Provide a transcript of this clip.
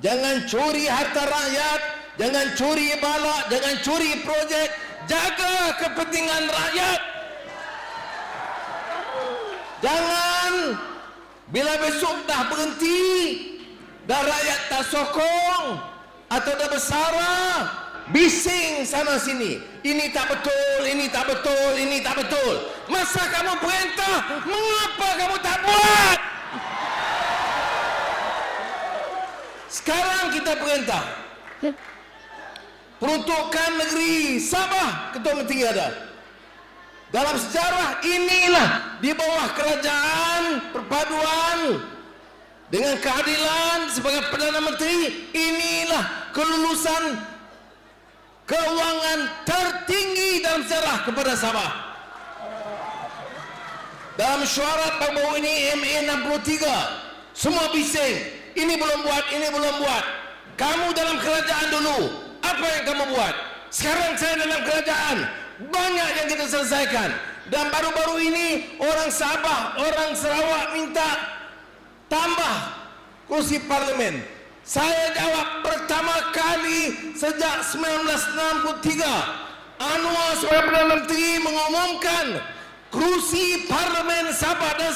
Jangan curi harta rakyat, jangan curi balak, jangan curi projek. Jaga kepentingan rakyat. Jangan bila besok dah berhenti, dah rakyat tak sokong atau dah bersara, bising sana sini. Ini tak betul, ini tak betul, ini tak betul. Masa kamu perintah, mengapa kamu tak buat? Sekarang kita perintah. Peruntukan negeri Sabah Ketua Menteri ada. Dalam sejarah inilah di bawah kerajaan perpaduan dengan keadilan sebagai Perdana Menteri inilah kelulusan keuangan tertinggi dalam sejarah kepada Sabah. Dalam syuarat baru ini MA 63 semua bising ini belum buat ini belum buat. Kamu dalam kerajaan dulu apa yang kamu buat? Sekarang saya dalam kerajaan. Banyak yang kita selesaikan. Dan baru-baru ini orang Sabah orang Sarawak minta tambah kursi parlimen. Saya jawab pertama kali sejak 1963 Anwar sebagai Perdana Menteri mengumumkan kursi parlimen Sabah dan